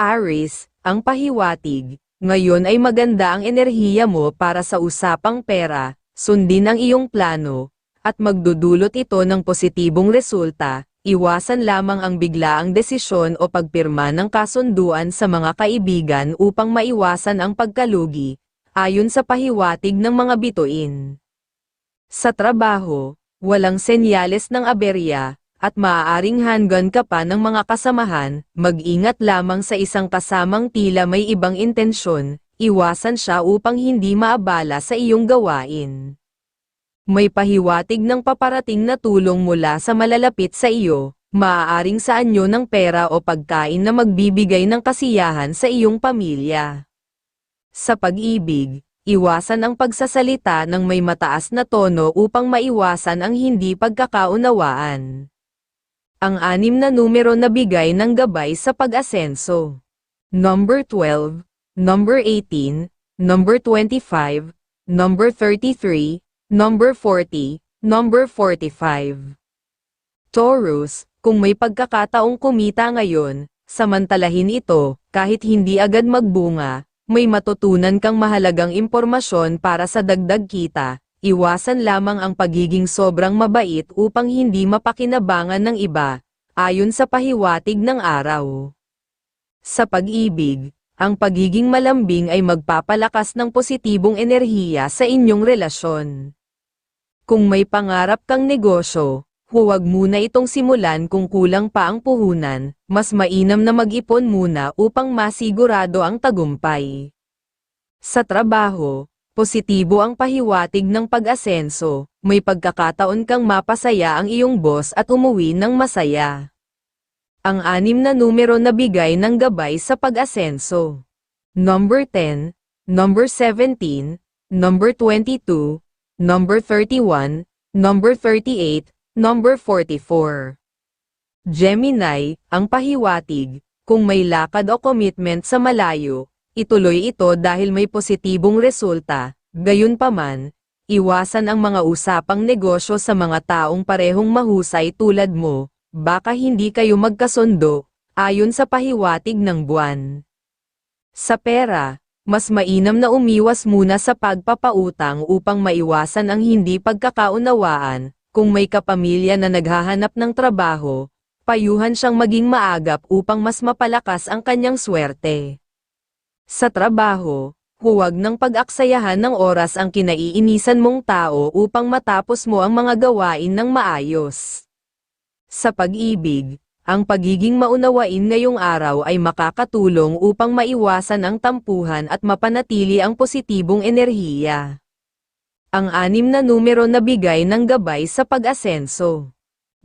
Aris, ang pahiwatig, ngayon ay maganda ang enerhiya mo para sa usapang pera, sundin ang iyong plano, at magdudulot ito ng positibong resulta, iwasan lamang ang biglaang desisyon o pagpirma ng kasunduan sa mga kaibigan upang maiwasan ang pagkalugi, ayon sa pahiwatig ng mga bituin. Sa trabaho, walang senyales ng aberya, at maaaring handgun ka pa ng mga kasamahan, mag-ingat lamang sa isang kasamang tila may ibang intensyon, iwasan siya upang hindi maabala sa iyong gawain. May pahiwatig ng paparating na tulong mula sa malalapit sa iyo, maaaring sa anyo ng pera o pagkain na magbibigay ng kasiyahan sa iyong pamilya. Sa pag-ibig, iwasan ang pagsasalita ng may mataas na tono upang maiwasan ang hindi pagkakaunawaan. Ang anim na numero na bigay ng gabay sa pag-asenso. Number 12, number 18, number 25, number 33, number 40, number 45. Taurus, kung may pagkakataong kumita ngayon, samantalahin ito, kahit hindi agad magbunga, may matutunan kang mahalagang impormasyon para sa dagdag kita, iwasan lamang ang pagiging sobrang mabait upang hindi mapakinabangan ng iba, ayon sa pahiwatig ng araw. Sa pag-ibig, ang pagiging malambing ay magpapalakas ng positibong enerhiya sa inyong relasyon. Kung may pangarap kang negosyo, huwag muna itong simulan kung kulang pa ang puhunan, mas mainam na mag-ipon muna upang masigurado ang tagumpay. Sa trabaho, Positibo ang pahiwatig ng pag-asenso, may pagkakataon kang mapasaya ang iyong boss at umuwi ng masaya. Ang anim na numero na bigay ng gabay sa pag-asenso. Number 10, number 17, number 22, number 31, number 38, number 44. Gemini, ang pahiwatig, kung may lakad o commitment sa malayo, ituloy ito dahil may positibong resulta, gayunpaman, iwasan ang mga usapang negosyo sa mga taong parehong mahusay tulad mo, baka hindi kayo magkasundo, ayon sa pahiwatig ng buwan. Sa pera, mas mainam na umiwas muna sa pagpapautang upang maiwasan ang hindi pagkakaunawaan, kung may kapamilya na naghahanap ng trabaho, payuhan siyang maging maagap upang mas mapalakas ang kanyang swerte. Sa trabaho, huwag nang pag-aksayahan ng oras ang kinaiinisan mong tao upang matapos mo ang mga gawain ng maayos. Sa pag-ibig, ang pagiging maunawain ngayong araw ay makakatulong upang maiwasan ang tampuhan at mapanatili ang positibong enerhiya. Ang anim na numero na bigay ng gabay sa pag-asenso.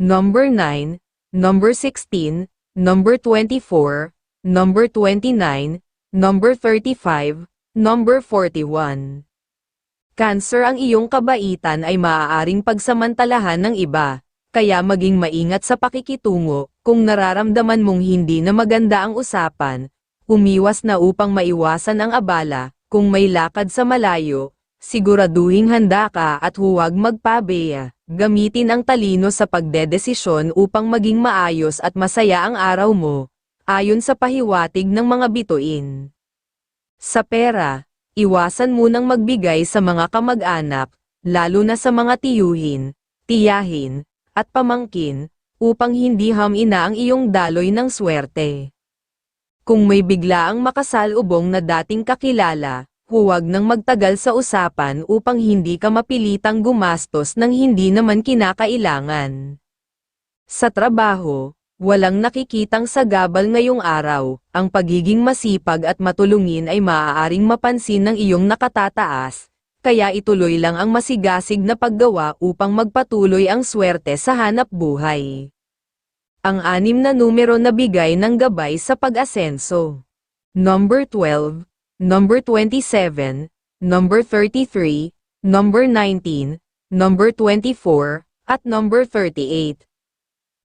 Number 9, number 16, number 24, number 29, Number 35, Number 41. Cancer ang iyong kabaitan ay maaaring pagsamantalahan ng iba, kaya maging maingat sa pakikitungo, kung nararamdaman mong hindi na maganda ang usapan, umiwas na upang maiwasan ang abala, kung may lakad sa malayo, siguraduhing handa ka at huwag magpabeya. Gamitin ang talino sa pagdedesisyon upang maging maayos at masaya ang araw mo, ayon sa pahiwatig ng mga bituin. Sa pera, iwasan munang magbigay sa mga kamag-anak, lalo na sa mga tiyuhin, tiyahin, at pamangkin, upang hindi hamina ang iyong daloy ng swerte. Kung may biglaang makasalubong na dating kakilala, huwag nang magtagal sa usapan upang hindi ka mapilitang gumastos ng hindi naman kinakailangan. Sa trabaho, Walang nakikitang sagabal ngayong araw, ang pagiging masipag at matulungin ay maaaring mapansin ng iyong nakatataas, kaya ituloy lang ang masigasig na paggawa upang magpatuloy ang swerte sa hanap buhay. Ang anim na numero na bigay ng gabay sa pag-asenso. Number 12, number 27, number 33, number 19, number 24, at number 38.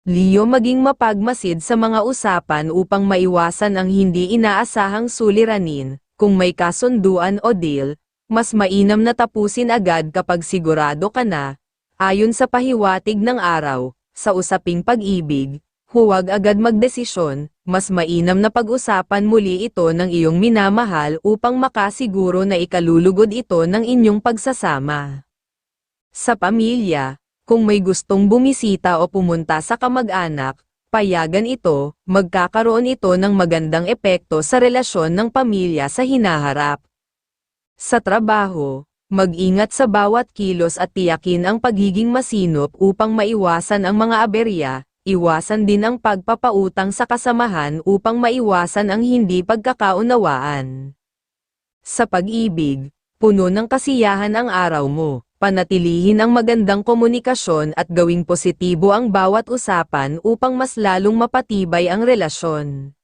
Leo maging mapagmasid sa mga usapan upang maiwasan ang hindi inaasahang suliranin, kung may kasunduan o deal, mas mainam na tapusin agad kapag sigurado ka na, ayon sa pahiwatig ng araw, sa usaping pag-ibig, huwag agad magdesisyon, mas mainam na pag-usapan muli ito ng iyong minamahal upang makasiguro na ikalulugod ito ng inyong pagsasama. Sa pamilya, kung may gustong bumisita o pumunta sa kamag-anak, payagan ito, magkakaroon ito ng magandang epekto sa relasyon ng pamilya sa hinaharap. Sa trabaho, mag-ingat sa bawat kilos at tiyakin ang pagiging masinop upang maiwasan ang mga aberya, iwasan din ang pagpapautang sa kasamahan upang maiwasan ang hindi pagkakaunawaan. Sa pag-ibig, puno ng kasiyahan ang araw mo, panatilihin ang magandang komunikasyon at gawing positibo ang bawat usapan upang mas lalong mapatibay ang relasyon.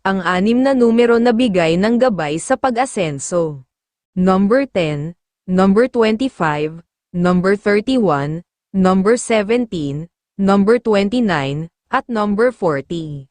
Ang anim na numero na bigay ng gabay sa pag-asenso. Number 10, number 25, number 31, number 17, number 29, at number 40.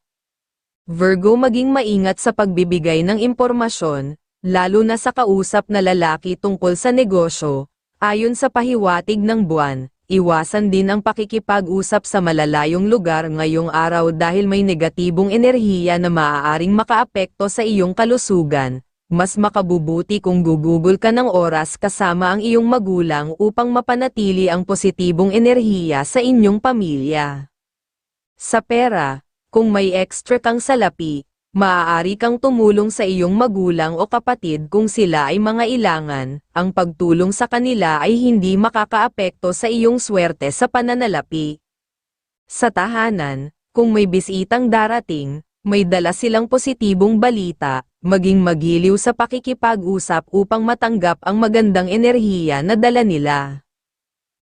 Virgo maging maingat sa pagbibigay ng impormasyon, lalo na sa kausap na lalaki tungkol sa negosyo, ayon sa pahiwatig ng buwan, iwasan din ang pakikipag-usap sa malalayong lugar ngayong araw dahil may negatibong enerhiya na maaaring makaapekto sa iyong kalusugan, mas makabubuti kung gugugol ka ng oras kasama ang iyong magulang upang mapanatili ang positibong enerhiya sa inyong pamilya. Sa pera, kung may extra kang salapi, maaari kang tumulong sa iyong magulang o kapatid kung sila ay mga ilangan, ang pagtulong sa kanila ay hindi makakaapekto sa iyong swerte sa pananalapi. Sa tahanan, kung may bisitang darating, may dala silang positibong balita, maging magiliw sa pakikipag-usap upang matanggap ang magandang enerhiya na dala nila.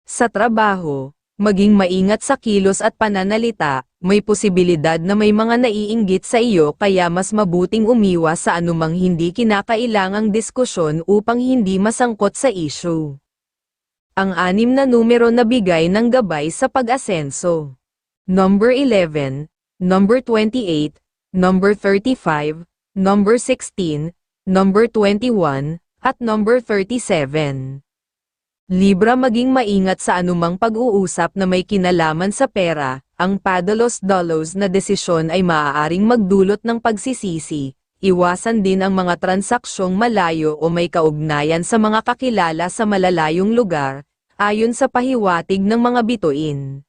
Sa trabaho, maging maingat sa kilos at pananalita, may posibilidad na may mga naiinggit sa iyo kaya mas mabuting umiwas sa anumang hindi kinakailangang diskusyon upang hindi masangkot sa issue. Ang anim na numero na bigay ng gabay sa pag-asenso. Number 11, number 28, number 35, number 16, number 21, at number 37. Libra maging maingat sa anumang pag-uusap na may kinalaman sa pera, ang padalos-dalos na desisyon ay maaaring magdulot ng pagsisisi, iwasan din ang mga transaksyong malayo o may kaugnayan sa mga kakilala sa malalayong lugar, ayon sa pahiwatig ng mga bituin.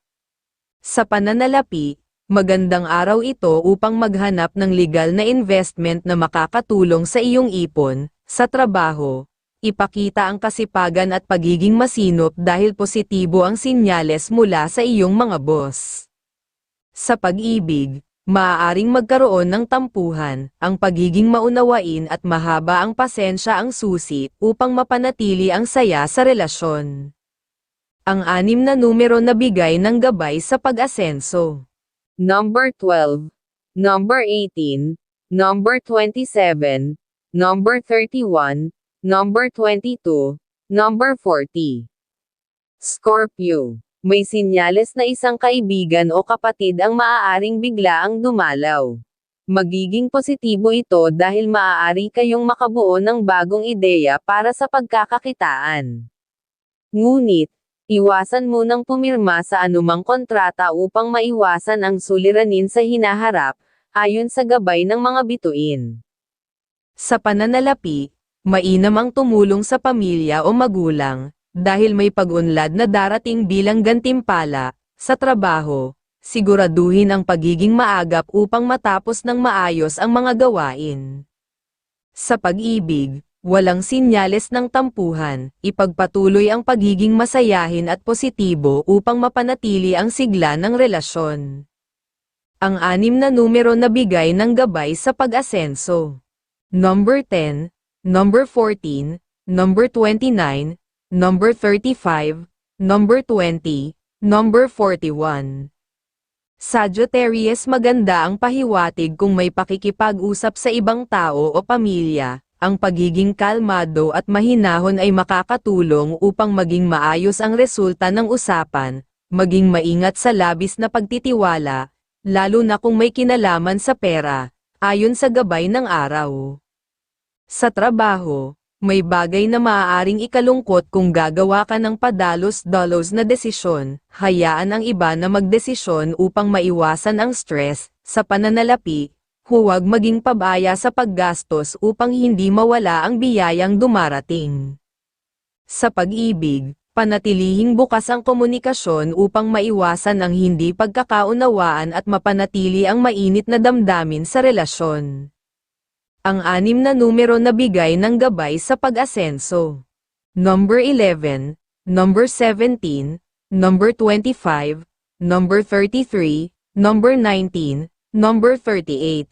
Sa pananalapi, Magandang araw ito upang maghanap ng legal na investment na makakatulong sa iyong ipon, sa trabaho, ipakita ang kasipagan at pagiging masinop dahil positibo ang sinyales mula sa iyong mga boss. Sa pag-ibig, maaaring magkaroon ng tampuhan, ang pagiging maunawain at mahaba ang pasensya ang susi upang mapanatili ang saya sa relasyon. Ang anim na numero na bigay ng gabay sa pag-asenso number 12, number 18, number 27, number 31, number 22, number 40. Scorpio, may sinyales na isang kaibigan o kapatid ang maaaring bigla ang dumalaw. Magiging positibo ito dahil maaari kayong makabuo ng bagong ideya para sa pagkakakitaan. Ngunit, Iwasan munang pumirma sa anumang kontrata upang maiwasan ang suliranin sa hinaharap, ayon sa gabay ng mga bituin. Sa pananalapi, mainam ang tumulong sa pamilya o magulang, dahil may pag-unlad na darating bilang gantimpala, sa trabaho, siguraduhin ang pagiging maagap upang matapos ng maayos ang mga gawain. Sa pag-ibig, walang sinyales ng tampuhan, ipagpatuloy ang pagiging masayahin at positibo upang mapanatili ang sigla ng relasyon. Ang anim na numero na bigay ng gabay sa pag-asenso. Number 10, number 14, number 29, number 35, number 20, number 41. Sagittarius maganda ang pahiwatig kung may pakikipag-usap sa ibang tao o pamilya, ang pagiging kalmado at mahinahon ay makakatulong upang maging maayos ang resulta ng usapan, maging maingat sa labis na pagtitiwala, lalo na kung may kinalaman sa pera, ayon sa gabay ng araw. Sa trabaho, may bagay na maaaring ikalungkot kung gagawa ka ng padalos-dalos na desisyon, hayaan ang iba na magdesisyon upang maiwasan ang stress, sa pananalapi, huwag maging pabaya sa paggastos upang hindi mawala ang biyayang dumarating. Sa pag-ibig, panatilihing bukas ang komunikasyon upang maiwasan ang hindi pagkakaunawaan at mapanatili ang mainit na damdamin sa relasyon. Ang anim na numero na bigay ng gabay sa pag-asenso. Number 11, number 17, number 25, number 33, number 19, number 38.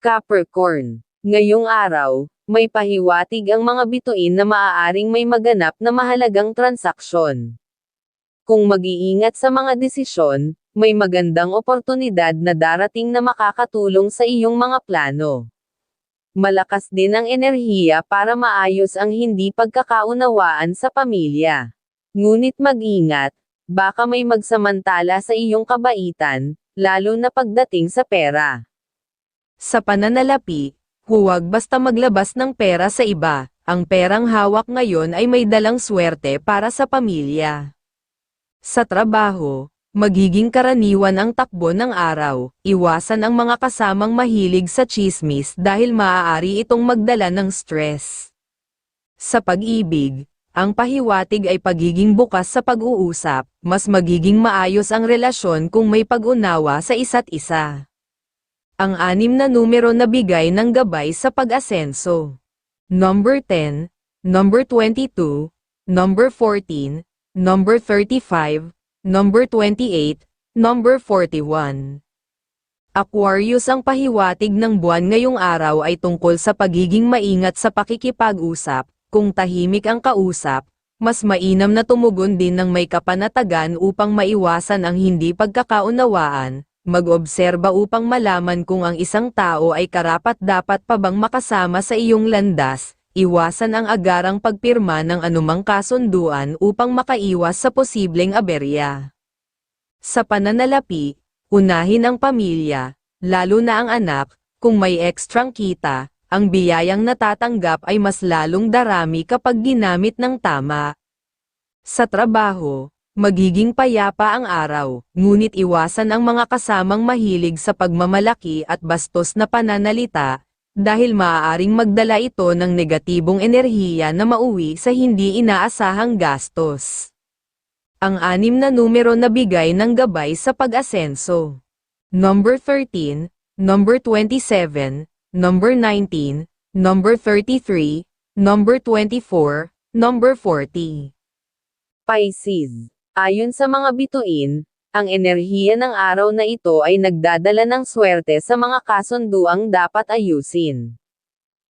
Capricorn. Ngayong araw, may pahiwatig ang mga bituin na maaaring may maganap na mahalagang transaksyon. Kung mag-iingat sa mga desisyon, may magandang oportunidad na darating na makakatulong sa iyong mga plano. Malakas din ang enerhiya para maayos ang hindi pagkakaunawaan sa pamilya. Ngunit mag-ingat, baka may magsamantala sa iyong kabaitan, lalo na pagdating sa pera. Sa pananalapi, huwag basta maglabas ng pera sa iba, ang perang hawak ngayon ay may dalang swerte para sa pamilya. Sa trabaho, magiging karaniwan ang takbo ng araw, iwasan ang mga kasamang mahilig sa chismis dahil maaari itong magdala ng stress. Sa pag-ibig, ang pahiwatig ay pagiging bukas sa pag-uusap, mas magiging maayos ang relasyon kung may pag-unawa sa isa't isa. Ang anim na numero na bigay ng gabay sa pag-asenso. Number 10, number 22, number 14, number 35, number 28, number 41. Aquarius ang pahiwatig ng buwan ngayong araw ay tungkol sa pagiging maingat sa pakikipag-usap, kung tahimik ang kausap, mas mainam na tumugon din ng may kapanatagan upang maiwasan ang hindi pagkakaunawaan, mag-obserba upang malaman kung ang isang tao ay karapat-dapat pa bang makasama sa iyong landas, iwasan ang agarang pagpirma ng anumang kasunduan upang makaiwas sa posibleng aberya. Sa pananalapi, unahin ang pamilya, lalo na ang anak, kung may ekstrang kita, ang biyayang natatanggap ay mas lalong darami kapag ginamit ng tama. Sa trabaho, magiging payapa ang araw, ngunit iwasan ang mga kasamang mahilig sa pagmamalaki at bastos na pananalita, dahil maaaring magdala ito ng negatibong enerhiya na mauwi sa hindi inaasahang gastos. Ang anim na numero na bigay ng gabay sa pag-asenso. Number 13, number 27, number 19, number 33, number 24, number 40. Pisces. Ayon sa mga bituin, ang enerhiya ng araw na ito ay nagdadala ng swerte sa mga kasunduang dapat ayusin.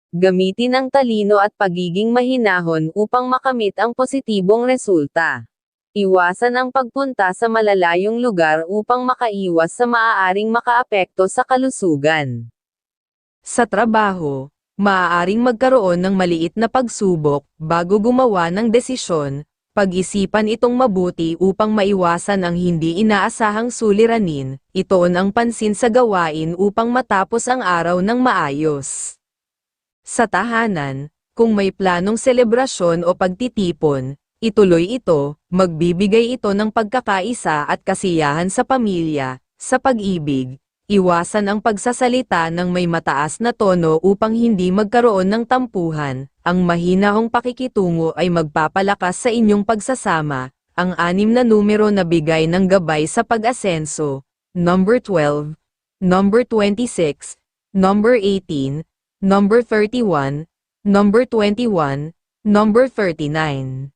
Gamitin ang talino at pagiging mahinahon upang makamit ang positibong resulta. Iwasan ang pagpunta sa malalayong lugar upang makaiwas sa maaaring makaapekto sa kalusugan. Sa trabaho, maaaring magkaroon ng maliit na pagsubok bago gumawa ng desisyon, pag-isipan itong mabuti upang maiwasan ang hindi inaasahang suliranin, itoon ang pansin sa gawain upang matapos ang araw ng maayos. Sa tahanan, kung may planong selebrasyon o pagtitipon, ituloy ito, magbibigay ito ng pagkakaisa at kasiyahan sa pamilya, sa pag-ibig, iwasan ang pagsasalita ng may mataas na tono upang hindi magkaroon ng tampuhan, ang mahinahong pakikitungo ay magpapalakas sa inyong pagsasama, ang anim na numero na bigay ng gabay sa pag-asenso, number 12, number 26, number 18, number 31, number 21, number 39.